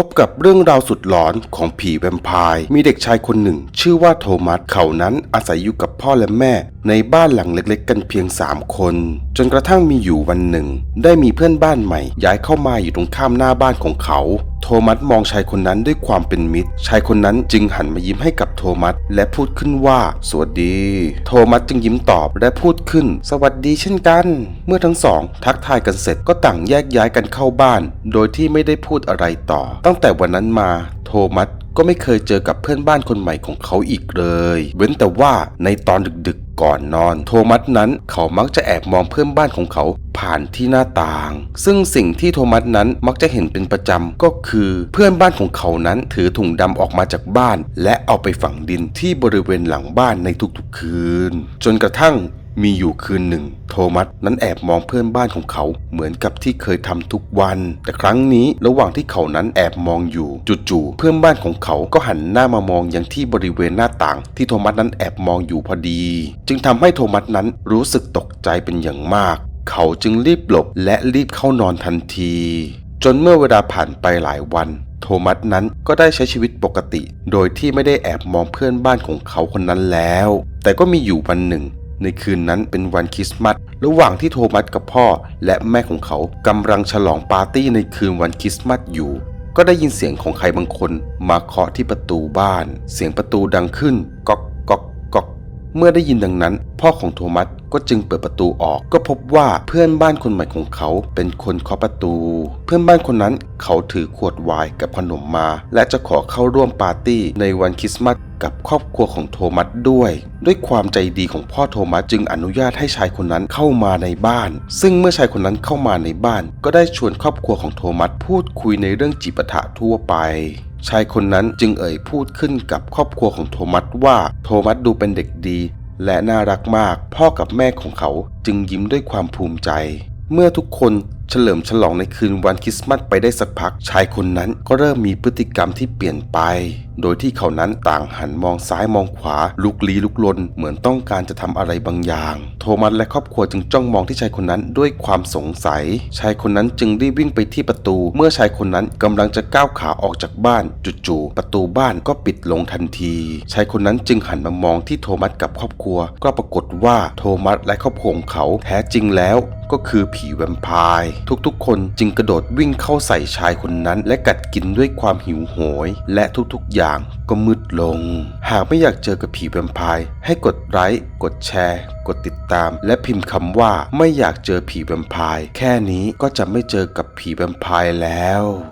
พบกับเรื่องราวสุดหลอนของผีแวมไพร์มีเด็กชายคนหนึ่ง ชื่อว่าโทมัสเขานั้นอาศัยอยู่กับพ่อและแม่ ในบ้านหลังเล็กๆ กันเพียง 3 คน จนกระทั่งมีอยู่วันหนึ่ง ได้มีเพื่อนบ้านใหม่ ย้ายเข้ามาอยู่ตรงข้ามหน้าบ้านของเขา โทมัสมองชายคนนั้นด้วยความเป็นมิตร ชายคนนั้นจึงหันมายิ้มให้กับโทมัสและพูดขึ้นว่า สวัสดี โทมัสจึงยิ้มตอบและพูดขึ้น สวัสดีเช่นกัน เมื่อทั้งสอง ทักทายกันเสร็จก็ต่างแยกย้ายกันเข้าบ้าน โดยที่ไม่ได้พูดอะไรต่อ ตั้งแต่วันนั้นมา โทมัสก็ไม่เคยเจอกับเพื่อนบ้านคนใหม่ของเขาอีกเลย เว้นแต่ว่าในตอนดึกๆก่อนนอน โทมัสนั้นเขามักจะแอบมองเพื่อนบ้านของเขา ผ่านที่หน้าต่าง ซึ่งสิ่งที่โทมัสนั้นมักจะเห็นเป็นประจำก็คือเพื่อนบ้านของเขานั้นถือถุงดำออกมาจากบ้าน และเอาไปฝังดินที่บริเวณหลังบ้านในทุกๆคืน จนกระทั่งมีอยู่คืนหนึ่ง โทมัสนั้นแอบมองเพื่อนบ้านของเขาเหมือนกับที่เคยทำทุกวัน แต่ครั้งนี้ระหว่างที่เขานั้นแอบมองอยู่จู่ๆเพื่อนบ้านของเขาก็หันหน้ามามองอยังที่บริเวณหน้าต่าง ที่โทมัสนั้นแอบมองอยู่พอดี จึงทำให้โทมัสนั้นรู้สึกตกใจเป็นอย่างมาก เขาจึงรีบหลบและรีบเข้านอนทันที จนเมื่อเวลาผ่านไปหลายวัน โทมัสนั้นก็ได้ใช้ชีวิตปกติ โดยที่ไม่ได้แอบมองเพื่อนบ้านของเขาคนนั้นแล้ว แต่ก็มีอยู่วันหนึ่ง ในคืนนั้นเป็นวันคริสต์มาสระหว่างที่โทมัสกับพ่อและแม่ของเขากำลังฉลองปาร์ตี้ในคืนวันคริสต์มาสอยู่ก็ได้ยินเสียงของใครบางคนมาเคาะที่ประตูบ้าน เสียงประตูดังขึ้นก๊อกก๊อกก๊อก เมื่อได้ยินดังนั้น พ่อของโทมัสก็จึงเปิดประตูออก ก็พบว่าเพื่อนบ้านคนใหม่ของเขาเป็นคนเคาะประตู เพื่อนบ้านคนนั้นเขาถือขวดไวน์กับขนมมา และจะขอเข้าร่วมปาร์ตี้ในวันคริสต์มาสกับครอบครัวของโทมัสด้วย ด้วยความใจดีของพ่อโทมัสจึงอนุญาตให้ชายคนนั้นเข้ามาในบ้าน ซึ่งเมื่อชายคนนั้นเข้ามาในบ้าน ก็ได้ชวนครอบครัวของโทมัสพูดคุยในเรื่องจิปาถะทั่วไป ชายคนนั้นจึงเอ่ยพูดขึ้นกับครอบครัวของโทมัสว่าโทมัสดูเป็นเด็กดี และน่ารักมากพ่อกับแม่ของเขาจึงยิ้มด้วยความภูมิใจ เมื่อทุกคน ฉลิมฉลองในคืนวันคริสต์มาสไปได้สักพัก ชายคนนั้นก็เริ่มมีพฤติกรรมที่เปลี่ยนไป โดยที่เขานั้นต่างหันมองซ้ายมองขวา ลุกลี้ลุกลน เหมือนต้องการจะทำอะไรบางอย่าง โทมัสและครอบครัวจึงจ้องมองที่ชายคนนั้นด้วยความสงสัย ชายคนนั้นจึงรีบวิ่งไปที่ประตู เมื่อชายคนนั้นกำลังจะก้าวขาออกจากบ้านจู่ๆประตูบ้านก็ปิดลงทันที ชายคนนั้นจึงหันมามองที่โทมัสกับครอบครัว ก็ปรากฏว่าโทมัสและครอบครัวของเขาแท้จริงแล้วก็คือผีแวมไพร์ทุกๆ คนจึงกระโดดวิ่งเข้าใส่ชายคนนั้น และกัดกินด้วยความหิวโหย และทุกๆ อย่างก็มืดลง หากไม่อยากเจอกับผีแวมไพร์ให้กดไลค์กดแชร์ กดติดตาม และพิมพ์คำว่าไม่อยากเจอผีแวมไพร์แค่นี้ก็จะไม่เจอกับผีแวมไพร์แล้ว